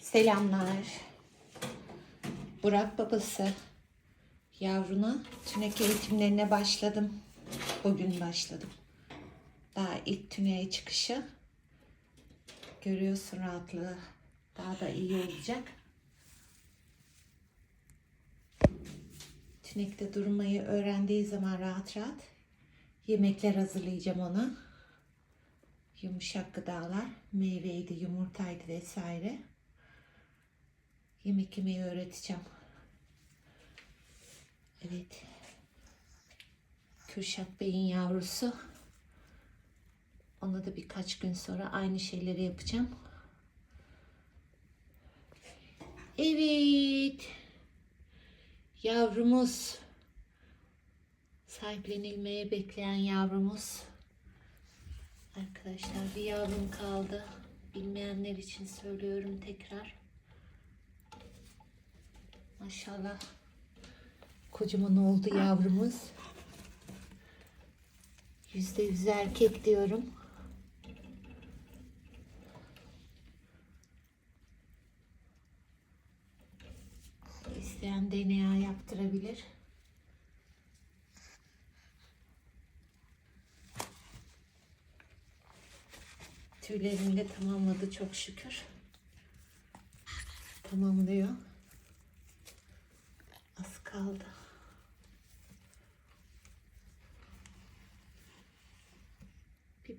Selamlar. Burak babası. Yavruna tünek eğitimlerine başladım. Bugün başladım. Daha ilk tüneye çıkışı. Görüyorsun rahatlığı. Daha da iyi olacak. Tünekte durmayı öğrendiği zaman rahat rahat yemekler hazırlayacağım ona. Yumuşak gıdalar, meyveydi, yumurtaydı vesaire. Yemek yemeyi öğreteceğim. Evet. Kürşat Bey'in yavrusu. Ona da birkaç gün sonra aynı şeyleri yapacağım. Evet. Yavrumuz. Sahiplenilmeye bekleyen yavrumuz. Arkadaşlar bir yavrum kaldı. Bilmeyenler için söylüyorum tekrar. Maşallah. Kocaman oldu yavrumuz. Yüzde yüz erkek diyorum. İsteyen DNA yaptırabilir. Tüylerini de tamamladı çok şükür. Tamamlıyor. Kaldı. Bir